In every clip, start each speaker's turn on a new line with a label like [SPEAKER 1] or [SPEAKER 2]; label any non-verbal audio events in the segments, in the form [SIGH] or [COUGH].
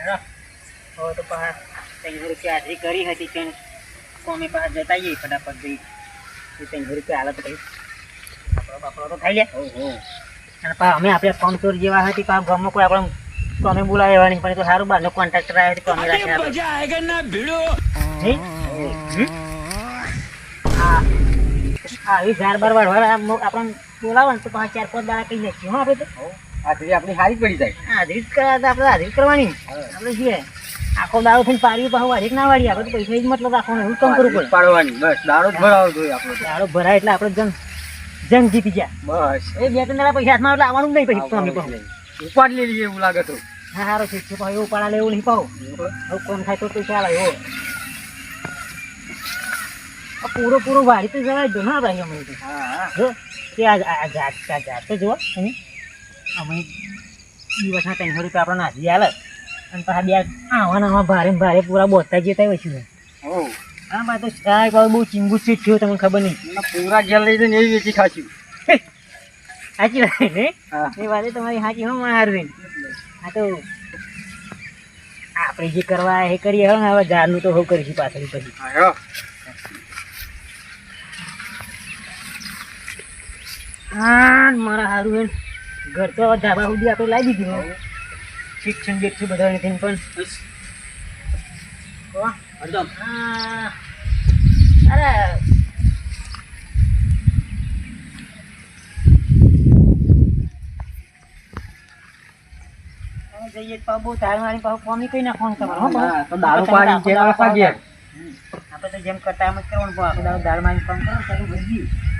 [SPEAKER 1] હવે તો પાછા ત્રણ રૂપિયા હાજરી કરી હતી કે કોમે પાસે જતા જઈએ ફટાફટ જઈ. ત્રણ રૂપિયા હાલત રહી. બાપડો બાપડો તો ખાઈ લે. અને પા અમે આપણે કોમચોર જેવા હતી પા ગામમાં કોઈ આપણે કોમે બોલાવ્યા નહીં પણ એ તો સારું બહારનો કોન્ટ્રાક્ટર આવ્યો હતો કોમે? હા? આવી ઝાડ બાર વાળવા આપણે બોલાવો ને તો પાછા ચાર પાંચ દાડા કહી નાખીએ હો આપણે તો.
[SPEAKER 2] હાજરી આપણી હારી પડી જાય.
[SPEAKER 1] હાજરી કરવા તો આપણે હાજરી કરવાની. આપણે શું આખો દાડો થઈને પાડી પાછું હાજરી ના વાળી આપણે પૈસા જ મતલબ રાખવાનો એવું કામ કરવું પડે.
[SPEAKER 2] પાડવાની બસ. દાડો ભરાવો જોઈએ આપણો.
[SPEAKER 1] દાડો ભરાય એટલે આપણે જંગ જંગ જીતી ગયા.
[SPEAKER 2] બસ.
[SPEAKER 1] એ બે ત્રણ દાડા પૈસા હાથમાં એટલે આવવાનું નહીં પછી સ્વામી પાસે
[SPEAKER 2] ઉપાડ લઈએ એવું લાગે તો.
[SPEAKER 1] હા સારો છે. છે પાછું એવું લેવું નહીં પાઉં હવે કોણ થાય તો પૈસા આવે એવો. પૂરો પૂરો વાળી તો જવાય જો ના ભાઈ અમે તો.
[SPEAKER 2] હા
[SPEAKER 1] જો તે આ જાત જાત તો જુઓ તમે અમે દિવસના ત્રણસો રૂપિયા આપણને હાજરી હાલે અને પાછા બે આવા નવા ભારે ભારે પૂરા બોતા જતા હોય છે.
[SPEAKER 2] હા.
[SPEAKER 1] બા તો સાહેબ બહુ ચીંગુ છે થયું તમને ખબર નહીં.
[SPEAKER 2] પૂરા ઘેર લઈ જઈને એવી વેચી ખાશું.
[SPEAKER 1] સાચી વાત ને? એ વાત તમારી સાચી હો મારું આ તો આપણે જે કરવા એ કરીએ હવે હવે ઝાડનું તો હું કરીશું પાછળ પછી
[SPEAKER 2] હા
[SPEAKER 1] હા. મારા સારું એમ ઘર તો ધાબા સુધી આપણે લાવી દીધું. શિક્ષણ બેઠું બધા નથી પણ. અરે. જઈએ બહુ તાર મારી કઈ નાખવાનું તમારે
[SPEAKER 2] દારૂ.
[SPEAKER 1] આપણે તો જેમ કરતા એમ જ કરવાનું પણ દાળ મારી ફોન કરો તો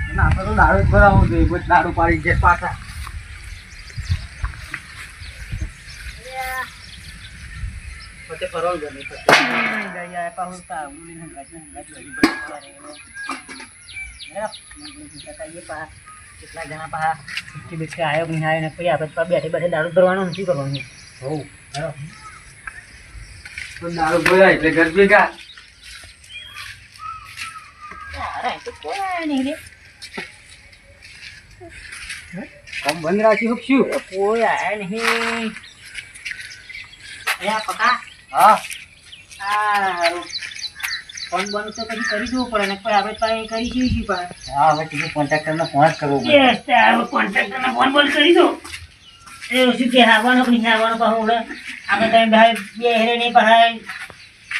[SPEAKER 2] અને આપણે તો જ ભરાવો જોઈએ બસ પાડી જે પાછા પછી ફરવાનું ગમે પછી
[SPEAKER 1] ગયા પાછું તો આવું લઈને હંગાત ને હંગાત વળી પડી ત્યારે એનો. હેરો, ફરવાનું ગમે કેટલા જણા પાછા બિસ્કી બિસ્કી આવ્યો કે નહીં આવ્યો ને પછી આપણે બેઠે બેઠે દારૂ ભરવાનો નથી કરવાનું
[SPEAKER 2] હોઉં દારૂ ભર્યા એટલે ઘર ભેગા.
[SPEAKER 1] અરે.
[SPEAKER 2] કમ બંધ રાખી શકશું?
[SPEAKER 1] કોઈ આવ્યા નહીં. અલ્યા પકા.
[SPEAKER 2] હા?
[SPEAKER 1] હારું. ફોન બંધ તો પછી કરી દેવું પડે ને પછી આપણે તો કરી પાછા.
[SPEAKER 2] હા હવે કોન્ટ્રાક્ટરને ફોન જ કરવો પડે.
[SPEAKER 1] ફોન બોલ કરી દો. એ શું કે આવવાનો આવવાનો પાછું આપણે તમે ભાઈ બે હેરે નહીં પાછા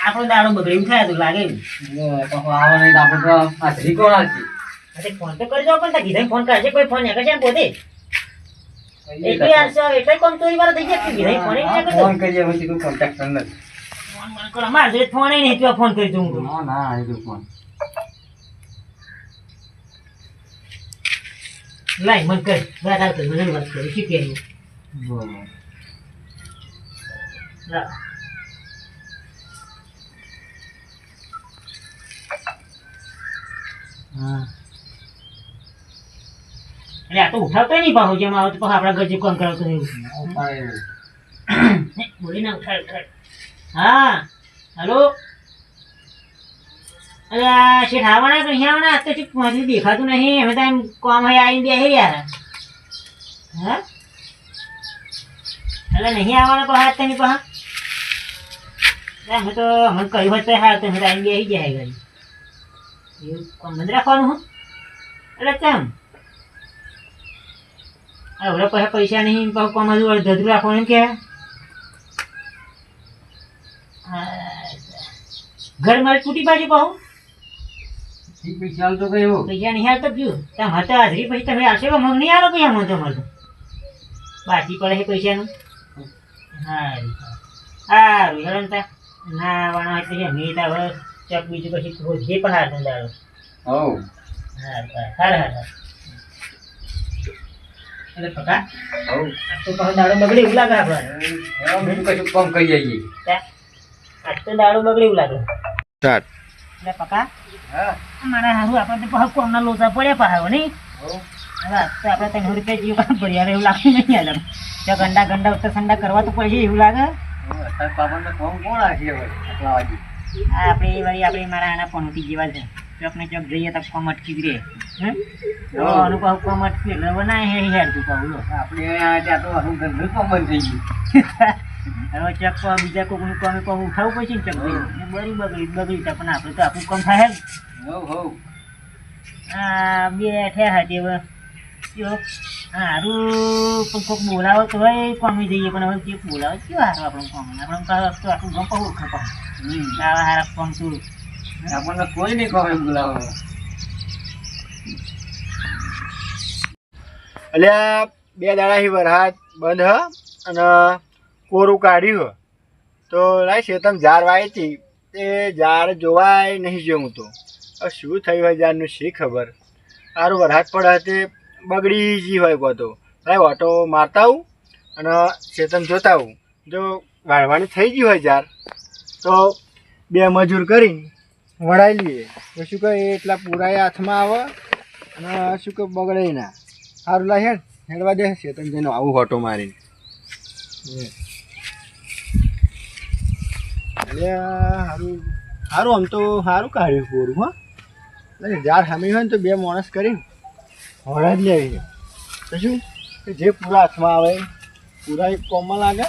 [SPEAKER 1] આપણો દાડો બગડ્યું થાય તો લાગે એવું.
[SPEAKER 2] એટલે પાછું આવે નહીં તો આપણે તો હાજરી કોણ આવશે?
[SPEAKER 1] અરે ફોન તો કરી દો પણ કીધા ફોન કરશે કોઈ ફોન નહીં કરશે પોતે? એટલે હવે એટલે કોમ ચોરી વાળા થઈ જાય કે કીધા ફોન નહીં કરતો
[SPEAKER 2] ફોન કરીએ પછી કીધું કોન્ટ્રાક્ટર નથી
[SPEAKER 1] ફોન મને કરો. મારે જોડે ફોન નહીં તું ફોન કરી દઉં હું.
[SPEAKER 2] ના ના તો ફોન.
[SPEAKER 1] લાઈ મન કર. વાત આવતો મને વાત કરી. શું કહેવું
[SPEAKER 2] બરોબર
[SPEAKER 1] લા. હા. એટલે આ તો ઉઠાવતો નહીં પાછો જેમ આવે તો આપણા ઘર જે કોમ કરાવતો બોલી ના ઉઠાડ ઉઠાડ હા હલો? અરે આ શેઠ આવવાના આવવાના? આજ તો ચૂપ દેખાતું નહીં. અમે તો એમ કોમ હોય આવીને બેસી રહ્યા હા? એટલે નહીં આવવાના પાછા તેની પાછા? અમે તો અમે કહ્યું હોત તો હા તો અમે તો આવીને બેસી ગયા એવું કોમ બંધ રાખવાનું હું? એટલે કેમ હવે પછી પૈસા નહીં પાછું કોમ હજુ ધધું રાખવાનું એમ કે. ઘર મારે તૂટી બાજુ પાછું.
[SPEAKER 2] ઠીક પૈસા તો કયો
[SPEAKER 1] પૈસા નહીં હાલતો ગયું તમે હતા હાજરી પછી તમે આવશે મગ નહીં આવો પૈસા મને તો મળતો બાકી પડે છે પૈસાનું. સારું સારું તા. ના આવવાના હોય તા હવે ચક બીજું પછી જે પણ હાથ દાડો
[SPEAKER 2] હોવ.
[SPEAKER 1] હારું હા હારું. એટલે પકા
[SPEAKER 2] હોવ
[SPEAKER 1] તો પાછો દાડો બગડે એવું લાગે આપણે
[SPEAKER 2] હવે કશું કામ કરી જઈએ
[SPEAKER 1] આજ તો દાડો બગડે એવું લાગે.
[SPEAKER 2] સ્ટાર્ટ
[SPEAKER 1] એટલે પકા
[SPEAKER 2] હા.
[SPEAKER 1] મારા હારું આપણે તો પાછા કોમના લોચા પડ્યા પાછા નહીં?
[SPEAKER 2] હોવ
[SPEAKER 1] તો આપણે ત્રણ રૂપિયા જેવું કામ એવું લાગતું નહીં યાર. જો ગંડા ગંડા ઉત્તર સંડા કરવા તો પડશે એવું લાગે.
[SPEAKER 2] અત્યારે પાપડને કોણ વાગે?
[SPEAKER 1] આ આપણે એ વળી આપણે મારા આના ફોનથી જેવા છે. ચોક ને ચોક જઈએ તો કોમ અટકી રહે અનુભવ કોમ અટકી એટલે બનાય હે હેર તું કહું
[SPEAKER 2] આપણે આ ત્યાં તો હું ઘરનું કામ બંધ થઈ ગયું. [LAUGHS]
[SPEAKER 1] હવે ચેક પર બીજા કોઈનું કામ કોઈ ઉઠાવવું પડશે ને ચેક બરી બગડી બગડી તો પણ આપણે તો આપણું કામ થાય.
[SPEAKER 2] હવ હવ
[SPEAKER 1] આ બે ઠે હારું પણ કોઈક બોલાવો તો હોય કોમી જઈએ પણ હવે જે બોલાવો કેવું હારું આપણું કામ. આપણું કામ કામ કહું ખબર
[SPEAKER 2] હમ.
[SPEAKER 1] આવા હારા કામ તું
[SPEAKER 2] આપણને કોઈ નહીં કહે બોલાવો.
[SPEAKER 3] અલ્યા, બે દાડાથી વરસાદ બંધ હ, અને કોરું કાઢ્યું. તો લાય શેતમ ઝાર હતી. તે ઝાર જોવાય નહીં જોઉં તો. શું થયું હોય ઝાડનું શી ખબર? સારું વરસાદ પડે તે બગડી જી હોય કો તો લાય ઓટો મારતા આવું અને શેતમ જોતા આવું. જો વાળવાની થઈ ગઈ હોય જાર, તો બે મજૂર કરી વળાઈ લઈએ. તો શું કહે, એટલા પૂરાય હાથમાં આવે અને શું કહે, બગડે ના. સારું લા હેડ, હેડવા દે ચેતન જઈને આવું હોટો મારીને. એટલે સારું સારું આમ તો સારું કાઢ્યું પૂરું, હા. જાર સામી હોય ને તો બે માણસ કરીને હોડા જ લેવી તો શું? જે પૂરા હાથમાં આવે પૂરા એક કોમમાં લાગે.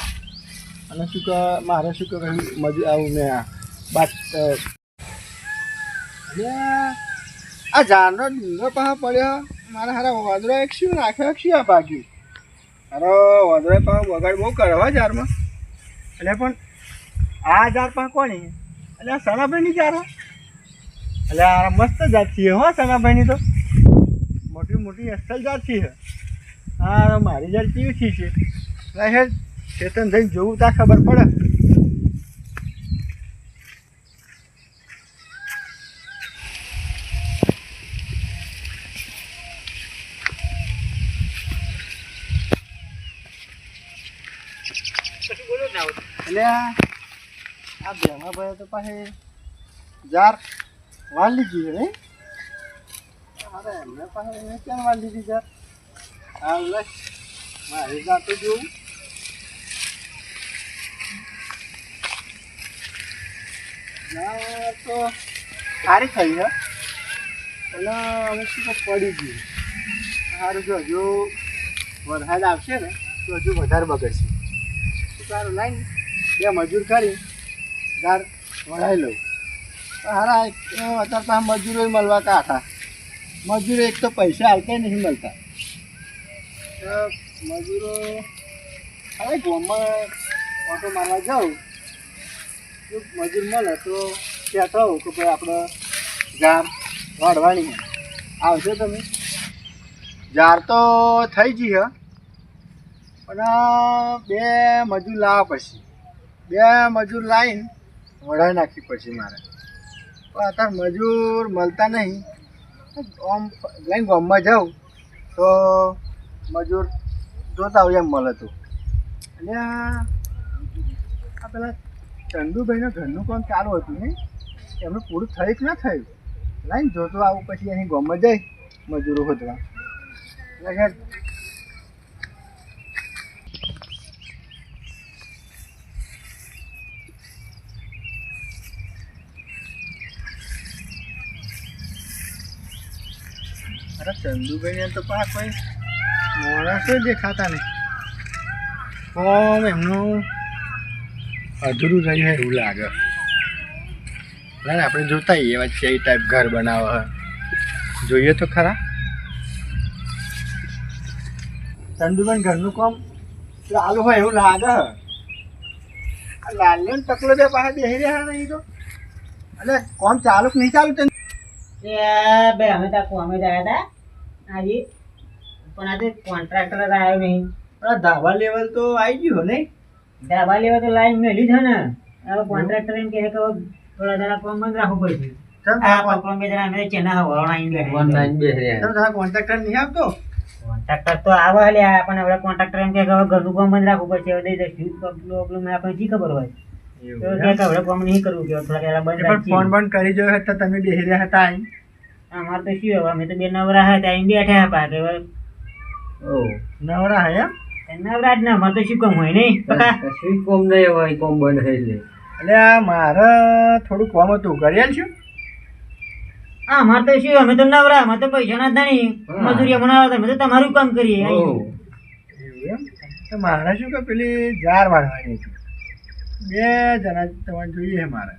[SPEAKER 3] અને શું કે મારે શું કે કહ્યું મજૂર આવું ને આ બાદ આ ઝાડનો ડુંગર પાસે પડ્યો. મારા હારા વાદળો એક શું નાખ્યો શું આ બાકી હારો વાદરો પાસે વગાડ બહુ કરે હો એટલે પણ આ ઝાડ પા કોની એટલે આ સનાભાઈની ઝાડ એટલે આ મસ્ત જાત છે હો સનાભાઈની તો. મોટી મોટી અસલ જાત છે. હા મારી જાત કેવી છે? એટલે હેડ, ચેતન થઈને જોવું ત્યાં ખબર પડે
[SPEAKER 1] કશું બોલો
[SPEAKER 3] એટલે આ બેમાં ભાઈ તો પાસે જાર વાળ લીધી છે નહીં? એમને પાસે એને ક્યાં વાળ લીધી હા લે, મારી જાર તો જોઉં. જાર તો સારી થઈ છે એટલે શું પડી ગયું. સારું જો, હજુ વરસાદ આવશે ને, તો હજુ વધારે બગડશે. સારું લાઈન બે મજૂર કરી, ગાર વળાઈ લઉં. હારા અત્યારે પાસે મજૂરો મળવા કાઠા મજૂરો એક તો પૈસા હાલતા નહીં મળતા. મજૂરો હવે ગામમાં ઓટો મારવા જાઉં, જો મજૂર મળે તો કહેતો હોઉં કે ભાઈ આપણે જાર વાળવાની આવશો તમે. જાર તો થઈ હ, પણ બે મજૂર લાવવા પછી. બે મજૂર લાવીને વઢાઈ નાખી પછી મારે. પણ અત્યારે મજૂર મળતા નહીં. આમ લઈને ગામમાં જાઉં તો મજૂર જોતા હોય એમ મળે તો. અને આ પેલા ચંદુભાઈનું ઘરનું કામ ચાલુ હતું નહીં. એમનું પૂરું થયું કે ના થયું? લાઈન જોતો આવું પછી અહીં ગામમાં જઈ મજૂરો હોતવા એટલે અરે તો પાસ કોઈ માણસો જ કોમ એમનું અધૂરું રહ્યું હોય એવું લાગે. ના આપણે જોતા એવા છે ટાઈપ ઘર બનાવે જોઈએ તો ખરા. ચંદુબેન ઘરનું કામ ચાલુ હોય એવું લાગે લાલ્યો ટકલો બે પાસે બેસી રહ્યા નહીં તો. એટલે કોમ ચાલુ નહીં ચાલુ
[SPEAKER 1] એ બે અમે ત્યાં કોમે જ આવ્યા હતા આજે પણ આજે કોન્ટ્રાક્ટર જ આવ્યો નહીં.
[SPEAKER 3] પણ ધાબા લેવલ તો આવી ગયું ને
[SPEAKER 1] ધાબા લેવલ તો લાઈન મેલી છે ને. હવે કોન્ટ્રાક્ટર એમ કહે કે થોડા જરા કોમ બંધ રાખવું પડશે.
[SPEAKER 3] કોન્ટ્રાક્ટર નહીં આપતો
[SPEAKER 1] કોન્ટ્રાક્ટર તો આવે લ્યા પણ હવે કોન્ટ્રાક્ટર એમ કે હવે ઘરનું કામ બંધ રાખવું પડશે. દઈ દઈશું. પ્રોબ્લેમ આપણે જી ખબર હોય. કામ નહીં કરવું કે થોડા પહેલા બંધ
[SPEAKER 3] ફોન બંધ કરી જોયો તો તમે બેસી રહ્યા હતા અહીં.
[SPEAKER 1] અમારે તો શું હવે અમે તો બે નવરા હતા આવીને બેઠા હતા
[SPEAKER 2] ઓ
[SPEAKER 3] નવરા હે
[SPEAKER 1] નવરા જ ના અમારે તો શું કામ હોય નહીં પકા?
[SPEAKER 2] કશું કોમ નહીં હોય કોમ બંધ થઈ જાય.
[SPEAKER 3] એટલે આ મારે થોડું કોમ હતું કરી આલશું
[SPEAKER 1] હા મારે તો શું અમે તો નવરા અમે તો પૈસા ના ધણી. મજૂરી બનાવતા અમે તો તમારું કામ કરીએ
[SPEAKER 3] મારે શું કે પેલી જાર વાળવાની બે જણા તમારે જોઈએ છે મારે.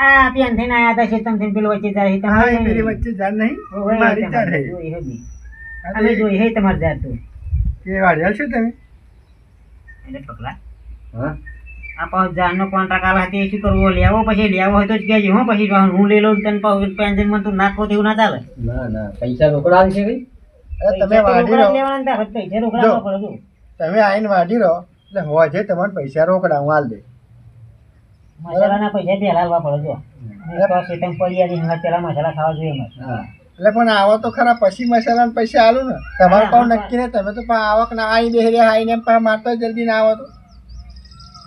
[SPEAKER 1] આ પેન થઈને આયા હતા શેતમ થઈને પેલું વચ્ચે જાય છે
[SPEAKER 3] હા
[SPEAKER 1] તમારે
[SPEAKER 3] પેલી વચ્ચે જાણ નહીં મારી છે
[SPEAKER 1] હે. અમે જોઈ હે તમારે તો
[SPEAKER 3] તમે?
[SPEAKER 1] એટલે પકડા.
[SPEAKER 2] હા.
[SPEAKER 1] આ પાછો જાનનો કોન્ટ્રાક્ટ આલે તે શું કરવો? લેવો પછી લેવો હોય તો જ કહેજો હું પછી હું લઈ લઉં તને પાછું પેન્શનમાં તું નાખો તેવું ના ચાલે.
[SPEAKER 2] ના ના પૈસા રોકડા આવશે ભાઈ.
[SPEAKER 3] અરે તમે વાઢી રહો.
[SPEAKER 1] લેવાના પૈસા રોકડા પડે
[SPEAKER 3] તમે આઈને વાઢી રહો એટલે હોજે તમારે પૈસા રોકડા હું હાલ દે.
[SPEAKER 1] મસાલાના પૈસા પહેલા આલવા પડે જો પડી આવી હંગાત પહેલા મસાલા ખાવા જોઈએ
[SPEAKER 3] એટલે પણ આવો તો ખરા પછી મસાલા પૈસા આલુ ને. તમારે પણ નક્કી ને તમે તો પણ આવક ના આવી દે રે આઈને એમ પણ મારતા જલ્દી ના આવો તો.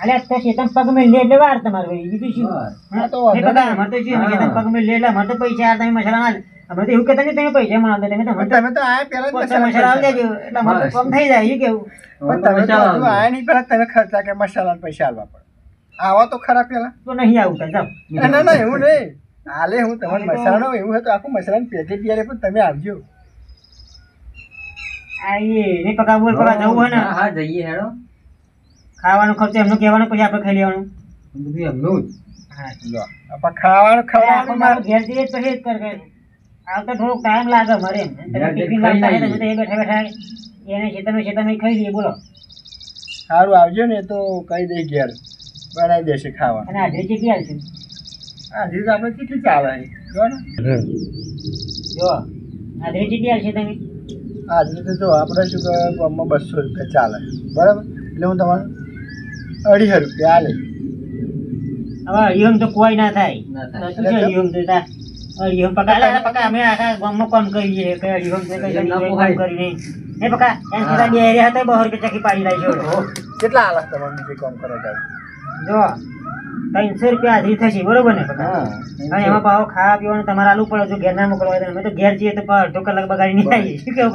[SPEAKER 1] અલ્યા તો પગ મેં લે એટલે તમારે. બીજું શું?
[SPEAKER 2] હા.
[SPEAKER 3] તો.
[SPEAKER 1] અમારે શું. પગ મેં લે એટલે અમારે તો પૈસા આ તમે મસાલા અમે તો એવું કહેતા નહીં તમે પૈસા આલતા. તમે તો
[SPEAKER 3] તમે તો આયા પેલા મસાલા
[SPEAKER 1] મસાલા દેજો એટલે અમારે તો કમ થઈ જાય એ કેવું?
[SPEAKER 3] પણ તમે તો આયા નહીં પેલા તમે ખર્ચા કે મસાલા પૈસા આલવા પડે. આવો તો ખરા પેલા.
[SPEAKER 1] તો નહીં આવતા જાવ
[SPEAKER 3] ના ના એવું નહીં. હાલે હું
[SPEAKER 1] તમને
[SPEAKER 3] મસાણો એવું હોય તો આખું મસાલાનું પેકેટ યારે પણ તમે આવજો.
[SPEAKER 1] આ એ પકા બોલ પકા જવું હોય ને.
[SPEAKER 2] હા હા જઈએ હેડો.
[SPEAKER 1] ખાવાનો ખર્ચો એમનો કહેવાનો પછી આપણે ખાઈ લેવાનું.
[SPEAKER 2] બધું એમનું જ.
[SPEAKER 1] હા.
[SPEAKER 3] લો આપણે ખાવાનું ખવડાવવાનું
[SPEAKER 1] મારે ઘેર જઈએ તો એ જ કર કર. આવતા થોડોક ટાઈમ લાગે મારે એમ. તમે ટિફિન લાવતા હોય તો એ બેઠા બેઠા એને ખેતરમાં ખાઈ લઈએ બોલો.
[SPEAKER 3] સારું આવજો ને તો કહી દઈ ઘેર. બનાવી દેશે ખાવા
[SPEAKER 1] અને આજે કેટલી આવશે
[SPEAKER 3] આજે તો આપણે કેટલી ચાલે જો ને.
[SPEAKER 1] જો આજે કેટલી આવશે તમે.
[SPEAKER 3] આજે તો જો આપણે શું કહે ગામમાં બસો રૂપિયા ચાલે. બરાબર? એટલે હું તમારે અઢીસો રૂપિયા હાલે
[SPEAKER 1] હવે અડિયમ તો કોઈ ના થાય.
[SPEAKER 2] ના
[SPEAKER 1] તો
[SPEAKER 2] થાય.
[SPEAKER 1] તો તા? અડિયમ પકા પકા અમે આખા ગામમાં કામ કરીએ કે અડિયમ તો કઈ
[SPEAKER 2] ના પોહાય.
[SPEAKER 1] કરી નહીં એ પકા એમ બે રહ્યા હતા બહાર કે ચકી પાડી લાવી છે
[SPEAKER 3] કેટલા આલે તમારે કામ કરો જાવ
[SPEAKER 1] જો ત્રણસો રૂપિયા હાજરી થશે બરોબર ને? અને એમાં પાવો ખાવા પીવાનું તમારે આલુ પડે જો ઘેર ના મોકલવા હોય તો. ઘેર જઈએ તો અડધો કલાક બગાડી નહીં આવીએ. શું કેવું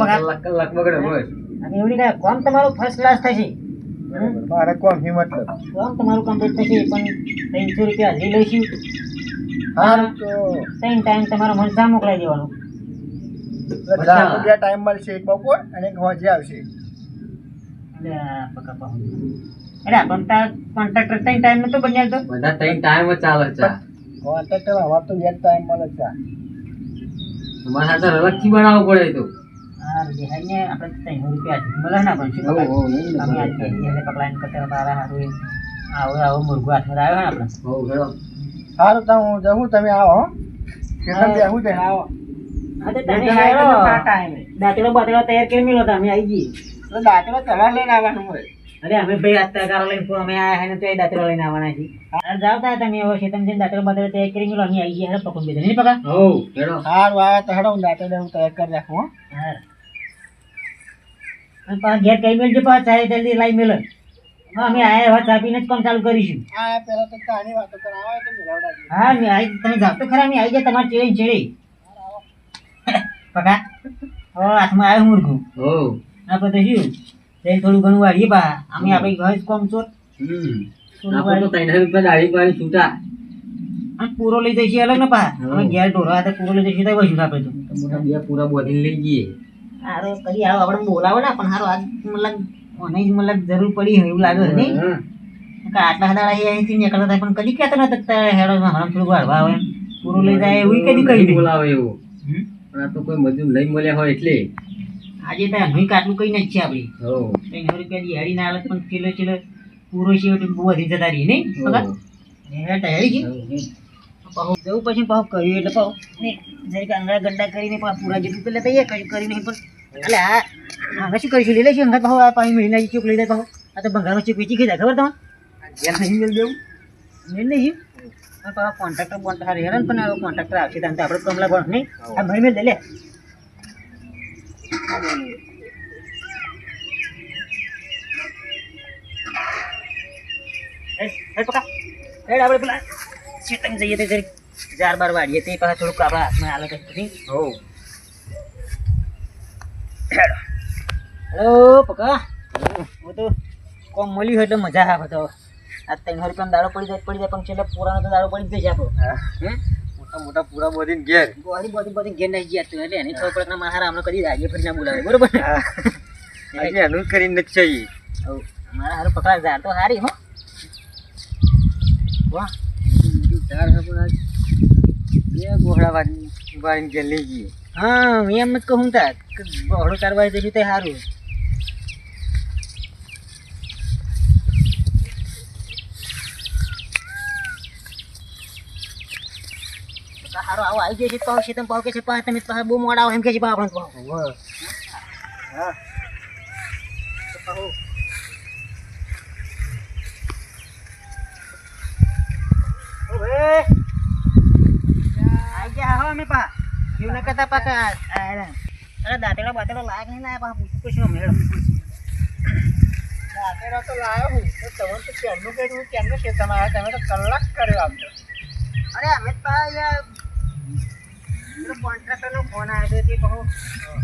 [SPEAKER 2] કલાક બગડે હોય.
[SPEAKER 1] અને એવડી કાંઈ કોમ તમારું ફર્સ્ટ ક્લાસ થશે.
[SPEAKER 3] મારે કોમ હિંમત
[SPEAKER 1] કોમ તમારું કમ્પ્લીટ થશે પણ ત્રણસો રૂપિયા હાજરી લઈશું.
[SPEAKER 3] હા તો
[SPEAKER 1] ત્રણ ટાઈમ તમારો મનસા મોકલાઈ દેવાનું.
[SPEAKER 3] રૂપિયા ટાઈમ મળશે એક બપોર અને એક હોજે આવશે.
[SPEAKER 1] એટલે પકા કોન્ટ્રાક્ટર ત્રણ ટાઈમ નતો
[SPEAKER 2] બધા ત્રણ ટાઈમ જ ચાલે
[SPEAKER 3] કોન્ટ્રાક્ટર અમારે તો એક ટાઈમ મળે છે.
[SPEAKER 2] તમારે સાથે અલગથી બનાવવું પડે તો.
[SPEAKER 1] હા દેહાઈને આપણે ત્રણસો રૂપિયા મળે ના પણ શું
[SPEAKER 2] હો,
[SPEAKER 1] પકા?
[SPEAKER 2] હો, નહીં ને
[SPEAKER 1] અમે આજ
[SPEAKER 2] બરાબર.
[SPEAKER 1] એટલે પકડાઈને કચરા બારા હારું આવો આવો મુરઘો હાથમાં આવ્યો ને આપણે.
[SPEAKER 2] હો હેડો
[SPEAKER 3] સારું તો હું જવું તમે આવો કેટલા બેહું તે આવો.
[SPEAKER 1] તમે. દાંતેડો બાતેડો તૈયાર કરી મેલો તો અમે આવી જઈએ
[SPEAKER 3] દાંતરો તમારે લઈને આવવાનું હોય.
[SPEAKER 1] અરે અમે ભાઈ અત્યારે લઈને ફોન અમે આયા હે ને તો એ દાતરો લઈને આવવાના છે અરે જાવ તા તમે હવે શેતમ જઈને દાતરો બાતેડો તૈયાર કરી ગયો અહીં આવી ગયા હેડો પકડ બેઠા. નહીં પકા
[SPEAKER 2] હો હેડો.
[SPEAKER 3] સારું આવે તો હેડો હું દાંતરો હું તૈયાર કરી રાખું હો.
[SPEAKER 1] અને પાછા ઘેર કઈ મેલજો પાછા ચાહે જલ્દી લાઈ મેલ હા અમે આયા હવે ચા પીને જ કામ ચાલુ કરીશું.
[SPEAKER 3] હા પેલા તો કાની વાતો કરાવો તો મિલાવડાજી
[SPEAKER 1] હા મે આઈ તમે જાવ તો ખરા મે આવી ગયા તમાર ચેડે ચેડે. પકા. ઓ હાથમાં આવ્યું મુરઘું.
[SPEAKER 2] હો
[SPEAKER 1] આપણે તો શું? જઈને થોડું ઘણું વાળીએ પા અમે આપણે ઘર જ કોમ છો.
[SPEAKER 2] આપણે તો ત્રણ રૂપિયા દાઢી પાડી છૂટા.
[SPEAKER 1] પૂરો લઈ જઈશું અલગ ને પા. અમે ઘેર ઢોરો હાથે પૂરો લઈ જઈશું તો વહીશું આપણે તો.
[SPEAKER 2] તો બે પૂરા બોધીને લઈ જઈએ.
[SPEAKER 1] હારો કદી આવો આપણે બોલાવો ને પણ હારો આજ મતલબ મને જ મતલબ જરૂર પડી હોય એવું લાગે નહીં. આટલા દાડા અહીંથી નીકળતા પણ કદી કહેતા નતો હેડો હરામ થોડું વાળવા આવે. પૂરું લઈ જાય એવું કદી કહી
[SPEAKER 2] બોલાવે એવું. પણ આ તો કોઈ મજૂર લઈ મળ્યા હોય એટલે.
[SPEAKER 1] આજે તો એમનું કાટલું કઈ નથી આપણી
[SPEAKER 2] હો
[SPEAKER 1] ત્રણસો રૂપિયા દિહાડી ના હાલત પણ ચીલો ચીલો પૂરો છે એટલે બહુ વધી જતા રહી નહીં?
[SPEAKER 2] હો.
[SPEAKER 1] પગા? એ છે.
[SPEAKER 2] હો, હો.
[SPEAKER 1] જવું પછી પાહુ કર્યું એટલે પાહુ. ને જરીક આંગળા ગંડા કરીને પણ પૂરા જેટલું તો લેતા આવીએ, કરી નહીં પણ. એટલે આ આને શું કરીશું? લઈ લઈશું અંગત પાહુ આ પાણી મહિના ચૂક લઈ જાય પાહુ. આ તો બંગાળમાં ચૂક વેચી જાય ખબર નહીં મેળ દેવું. મેળ નહીં. અને પાહુ કોન્ટ્રાક્ટર બોન્ટ્રાક્ટર હેરાન પણ કોન્ટ્રાક્ટર આવશે ત્યાં તો આપણે કમલા ગણ નહીં? આ ભાઈ મેળ દે લે. હેડ આપણે પેલા. ચેતન જઈએ તે જરીક ચાર બાર વાળીએ તે પાછા થોડુંક આપણા હાથમાં
[SPEAKER 2] હો
[SPEAKER 1] હેલો પકા. હું તો કોમ મળ્યું હોય એટલે મજા આવે તો. આ ત્રણ રૂપિયા દાડો પડી જાય પડી જાય પણ છેલ્લે પૂરાનો તો દાડો પડી જ જશે આપણો?
[SPEAKER 3] મોટા પૂરા બોધી ઘેર.
[SPEAKER 1] બોધી બોધી બોધી ઘેર નહીં ગયા એટલે એની છોકરા ના મારા અમને કદી રાજે ફરી ના બોલાવે બરોબર
[SPEAKER 3] એટલે એનું કરીને નથી
[SPEAKER 1] ચાહી મારા હારું પકડા ઝાડ તો હારી હો.
[SPEAKER 2] વાહ. ઝાડ હે પણ બે ગોહડા વાળી વાળીને ઘેર લઈ ગઈ
[SPEAKER 1] હા એમ જ કહું તાર ગોહડો તાર જશું તે હારું? સારું આવો આવી જશે પાવ છે તમે પાવ કે છે પા તમે પાસે બહુ મોડા આવો એમ કે છે પા આપણે પાવ.
[SPEAKER 3] હા.
[SPEAKER 1] ઓવે આઈ ગયા હો અમે પા એવું ન કરતા પાછા અરે દાંતેડા બાતેડા લાયક નહીં લાયા પા પૂછું પૂછ્યું મેળો
[SPEAKER 3] દાંતેડા તો લાયો હું તો તમે તો કેમનું કર્યું ક્યારનું છે તમારે તમે તો કલાક કર્યો આપતો
[SPEAKER 1] અરે અમે તો પેલો કોન્ટ્રાક્ટરનો ફોન આવ્યો હતો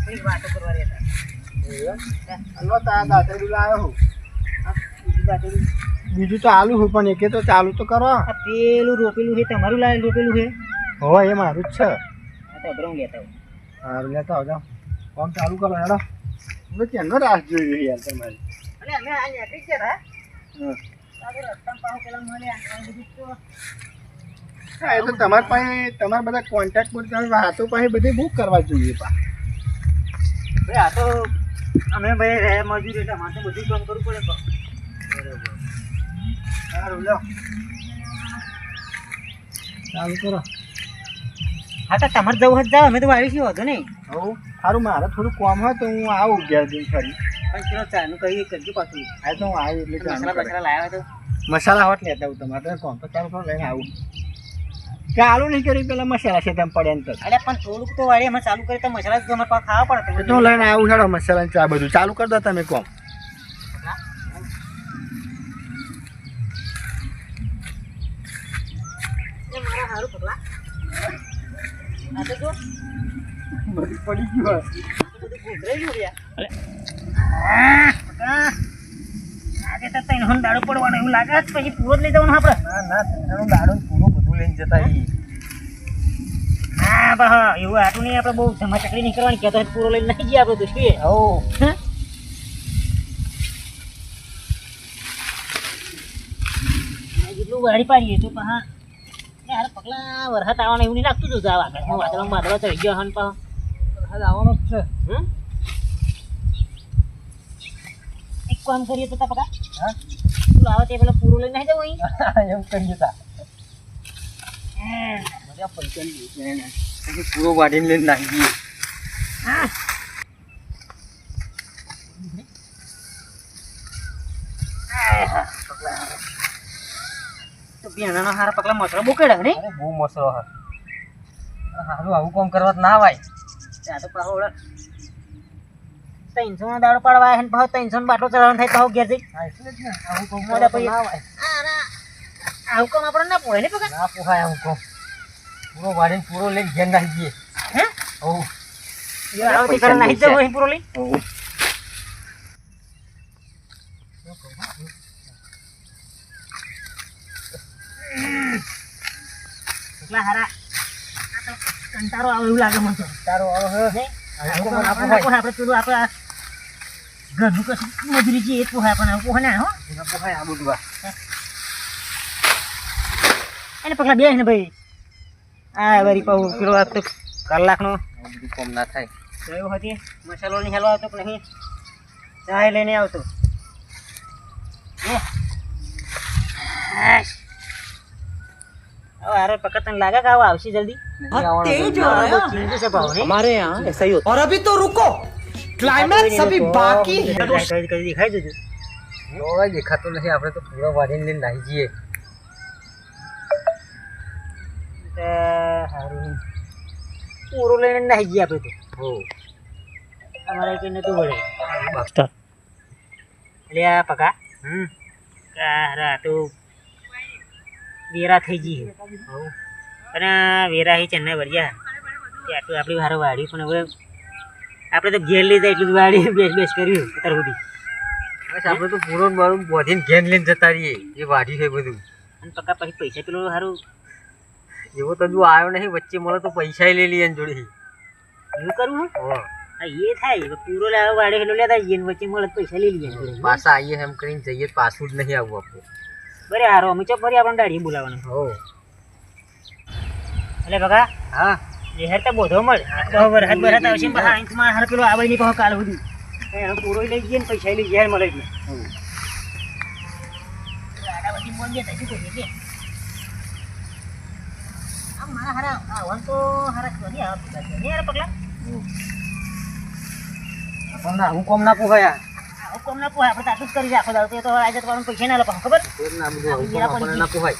[SPEAKER 1] તે વાતો કરવા રહેતા.
[SPEAKER 3] દાંતેડું લાયો હું.
[SPEAKER 1] બીજી બીજું
[SPEAKER 3] તો આલુ હું પણ એકે તો ચાલુ તો કરો.
[SPEAKER 1] પેલું રોપેલું છે તમારું લાવે રોપેલું છે?
[SPEAKER 3] હવે એ મારું જ છે.
[SPEAKER 1] અભરમ લેતા
[SPEAKER 3] સારું લેતા આવજો. કામ ચાલુ કરો હેડો. મેં કેનો રાસ જોઈ યાર તમારી.
[SPEAKER 1] અને અમે આ નીકળી છે
[SPEAKER 3] હા.
[SPEAKER 1] હતા આ તો રસ્તામાં પાછું પેલા મળ્યા બધું તો
[SPEAKER 3] હા એ તો તમારા પાસે તમારા બધા કોન્ટેક્ટ પર તમે વાતો પાસે બધી બુક કરવા જોઈએ પા.
[SPEAKER 1] ભાઈ આ તો અમે ભાઈ રહે મજૂર એટલે તો બધું કામ કરવું પડે તો
[SPEAKER 3] સારું લો ચાલુ કરો.
[SPEAKER 1] હા તો તમારે જવું જ જાવ અમે તો આવી છીએ વાંધો નહીં.
[SPEAKER 3] હવ સારું મારે થોડું કામ હોય તો હું આવું ઘેર દિન ફરી.
[SPEAKER 1] પણ ચલો ચાનું કહી કરજો પાછું.
[SPEAKER 3] આ તો હું આવી એટલે
[SPEAKER 1] મસાલા લાવ્યા તો.
[SPEAKER 3] મસાલા હોટ લેતા હું તમારે તમે કોમ તો ચાલુ લઈને આવું. ચાલુ નહીં કર્યું પેલા મસાલા છે તેમ પડે એમ તો.
[SPEAKER 1] અરે પણ થોડુંક તો વાળી અમે ચાલુ કરી તો મસાલા તો પાસે ખાવા પડે.
[SPEAKER 3] તો લઈને આવું હેડો મસાલા ને ચા બધું. ચાલુ કરી દો તમે કોમ.
[SPEAKER 1] આજે તો હન દાડો પડવાનો એવું લાગે છે પછી પૂરો જ લઈ જવાનું આપણે?
[SPEAKER 3] ના ના તમારું દાડો પૂરું લઈને જતા
[SPEAKER 1] હા બા એવું આટલું નહીં આપણે બહુ જમા ચકડી નહીં કરવાની કહેતો પૂરો લઈને નહીં જઈએ આપણે તો શું
[SPEAKER 3] હો.
[SPEAKER 1] જેટલું વાળી પાડીએ તો પા યાર પગલા વરસાદ આવવાનું એવું નહીં લાગતું હતું આગળ. આગળ વાદળમાં વાદળો ચડી ગયો હન પા
[SPEAKER 3] વરસાદ આવવાનો જ છે.
[SPEAKER 1] હમ? એક કામ કરીએ તો તા પગા.
[SPEAKER 3] હા?
[SPEAKER 1] તું તે પેલા પૂરો લઈને નહીં જવું
[SPEAKER 3] એમ કરીએ તા
[SPEAKER 1] હા.
[SPEAKER 3] બધા પૈસા લઈએ પછી પૂરો વાઢીને લઈને નાખી
[SPEAKER 1] હા. તો બિયાણાનો હારા પગલા મસરો બહુ
[SPEAKER 2] ને બહુ મસરો હા. સારું આવું કામ કરવા ના
[SPEAKER 1] ત્યાં તો પાછો ઓળખ ત્રણસો નો દાડો પાડવા પાછો ત્રણસો નો બાટલો ચલાવવાનો થાય પાછો ઘેર જઈ.
[SPEAKER 3] આવું કામ મોડા તો
[SPEAKER 1] પછી
[SPEAKER 3] ના આવાય
[SPEAKER 1] આવું કામ આપણે ના પોળે ને પગા
[SPEAKER 2] ના પોહાય આવું કામ પૂરો વાડીને પૂરો લઈને ઘેર નાખી દઈએ
[SPEAKER 1] હે
[SPEAKER 2] હોવ
[SPEAKER 1] આવો તે કરે અહીં પૂરો લઈ. હારા. કંટારો આવે એવું લાગે મને તો.
[SPEAKER 2] આવે હે?
[SPEAKER 1] આપણે પોહાય. પેલું આપણે આ ઘરનું કશું મજૂરી છે એ પોહાય પણ આવું પોહાય ના હો.
[SPEAKER 3] પોહાય આ બધું આ.
[SPEAKER 1] એને પગલા બે ને ભાઈ આ વરી પાઉ પેલો આ તો કલાકનો
[SPEAKER 2] આવું બધું કામ ના થાય
[SPEAKER 1] ગયો હતી મસાલો નહીં હલવા આવતો કે નહીં ચાય લઈને આવતો લે. હાશ. હવે હારે પકડ તને લાગે કે આવો આવશે જલ્દી
[SPEAKER 2] નથી આવવાનો
[SPEAKER 1] આ બહુ ચીંધું છે ભાવ નહીં?
[SPEAKER 2] हमारे यहाँ ऐसा ही होता
[SPEAKER 4] और अभी तो रुको क्लाइमैक्स अभी बाकी है
[SPEAKER 1] કદી કદી દેખાઈ જતું
[SPEAKER 2] है હવે દેખાતું નથી આપણે તો પૂરો
[SPEAKER 1] હારું પૂરો લઈને નાહી ગયા આપણે તો. અમારે કઈ નતું વળે. એટલે આ પકા
[SPEAKER 2] હમ.
[SPEAKER 1] કારા તો વેરા થઈ ગઈ છે. અને આ વેરા હી ચેન્નાઈ વળ્યા તે આપણી વારે વાળ્યું પણ હવે આપણે તો ઘેર લઈ જાય એટલું વાડી વાળી બેસ બેસ કર્યું અત્યાર સુધી.
[SPEAKER 2] બસ આપણે તો પૂરો બાળું બોધીને ઘેર લઈને જતા રહીએ. એ વાઢી છે બધું.
[SPEAKER 1] અને પકા પછી પૈસા પેલું સારું
[SPEAKER 2] એવો તો જો આવ્યો નહીં વચ્ચે મળે તો પૈસા લઈ લઈએ જોડે
[SPEAKER 1] એવું કરવું હા? એ થાય. પૂરો લાવે વાડે હેલો લેતા જઈએ વચ્ચે મળે પૈસા લઈ લઈએ
[SPEAKER 2] પાછા આવીએ એમ કરીને જઈએ પાછું જ નહીં આવવું આપણે.
[SPEAKER 1] બરે હારો અમે ચોક ફરી આપણને દાઢી બોલાવવાનું.
[SPEAKER 3] હો.
[SPEAKER 1] એટલે બકા
[SPEAKER 3] હા.
[SPEAKER 1] એ હેર તો બોધો મળ. બહુ વરસાદ બરસાદ આવશે પાછા અહીંથી મારા પેલો આવે નહીં કાલ સુધી. એ પૂરો લઈ જઈએ ને પૈસા લઈ ગયા મળે છે આડા બધી બોલીએ તો શું કરીએ કે? આમ મારા હારા આવવાનું તો હારા કરી આવતું નથી. નહીં પગલા?
[SPEAKER 2] આપણને હું કોમ ના પોહાય
[SPEAKER 1] આવું કોમ ના પોહાય આપણે તો જ કરી રાખો દાવ તો આજે તમારું પૈસા ના લે ખબર?
[SPEAKER 2] ના બધું આવું આપણને ના પોહાય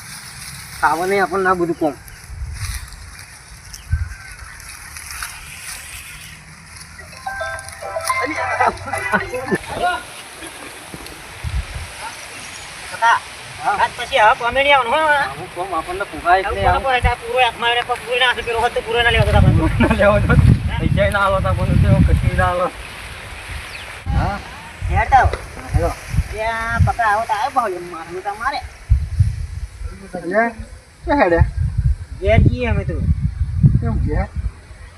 [SPEAKER 2] ખાવા નહીં આપણને ના બધું કોમ.
[SPEAKER 1] પછી હવે કોમેડી આવવાનું હો.
[SPEAKER 2] આવું કોમ આપણને એટલે
[SPEAKER 1] તો આ? પૂરો આવે ને પૂરો ના હાથે પેલો પૂરો ના લેવો તો આપણે
[SPEAKER 2] લેવો તો પૈસા ના આલો તો આપણને તો કશું ના આલો. હા?
[SPEAKER 1] હેડતા આવો.
[SPEAKER 2] હેલો.
[SPEAKER 1] ત્યાં પકડા આવો તો આવે ભાવ મારવું તો મારે.
[SPEAKER 3] હેડે?
[SPEAKER 1] ઘેર જઈએ અમે તો.
[SPEAKER 3] કેમ કે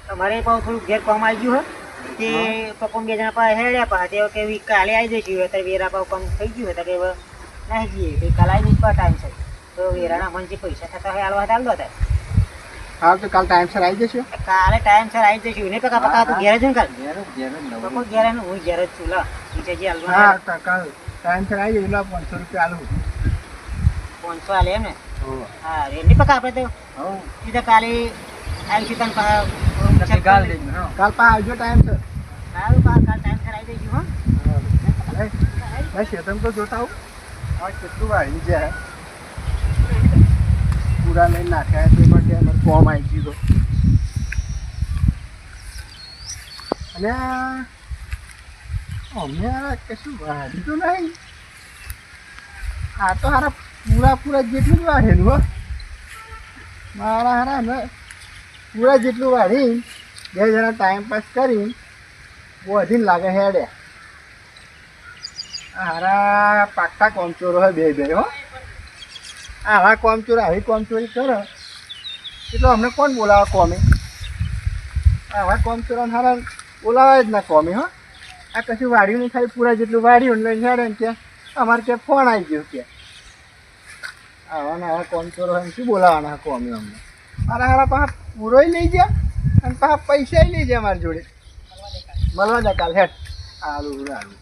[SPEAKER 1] તમારે પાછું થોડું ઘેર કામ આવી ગયું હોય તે પપ્પા બે જણા પાસે હેડ્યા પાસે તે કે વી કાલે આવી જઈશું અત્યારે વેરા પાવ કામ થઈ ગયું હોય તો કે નાહી જઈએ તો કલાઈ નહીં જઈશ ટાઈમ છે. તો વેરાણા મને જે પૈસા થતા હોય હાલવા હાલ દો
[SPEAKER 3] હા તો કાલ ટાઈમસર આવી જશો.
[SPEAKER 1] કાલે ટાઈમ સર આવી જઈશું ને પકા પકા તું ઘેર જ ને કાલ?
[SPEAKER 2] ઘેર ઘેર જ
[SPEAKER 1] ઘેર ને હું ઘેર જ છું લા બીજા જે
[SPEAKER 3] હા
[SPEAKER 1] હાલવા
[SPEAKER 3] તો કાલ ટાઈમસર આવી જજો લા પાંચસો રૂપિયા આલું.
[SPEAKER 1] પાંચસો આલે એમ ને? હા. રે નહીં પકા આપણે તો.
[SPEAKER 2] હો.
[SPEAKER 1] સીધા કાલે આવીશું તને
[SPEAKER 2] ગાલ દેજો
[SPEAKER 3] કાલ પા આવજો ટાઈમસર
[SPEAKER 1] સારું કાલ કાલ ટાઈમ સર આવી જઈશું હા.
[SPEAKER 3] બસ તમે તો જોતા આવું. હા કેટલું વાળી જાય પૂરા લઈને નાખ્યા તે માટે અમારે કોમ આવી ગયું અને અમે કશું વાળી તો નહીં. આ તો હારા પૂરા પૂરા જેટલું જ વાળેલું હો. મારા હારા અમે પૂરા જેટલું વાળી બે જણા ટાઈમ પાસ કરી વધીને લાગે હેડે. હારા પાક્કા કોમચોરો હોય બે બે, હો. આવા કોમચોર, આવી કોમચોરી કરો. એટલે અમને કોણ બોલાવે કોમે? આવા કોમચોરો હારા બોલાવે જ ના કોમે, હો. આ કશું વાડ્યું નહીં ખાલી પૂરા જેટલું વાડ્યું લઈને હેડે ત્યાં અમારે ત્યાં ફોન આવી ગયો ત્યાં આવા ને આવા કોમચોરો હોય શું બોલાવાના કોમે અમને? મારા હારા પાછા પૂરોય લઈ ગયા અને પાછા પૈસાય લઈ જાય અમારી જોડે. મળવા જા કાલ, હેઠ. આલું આલું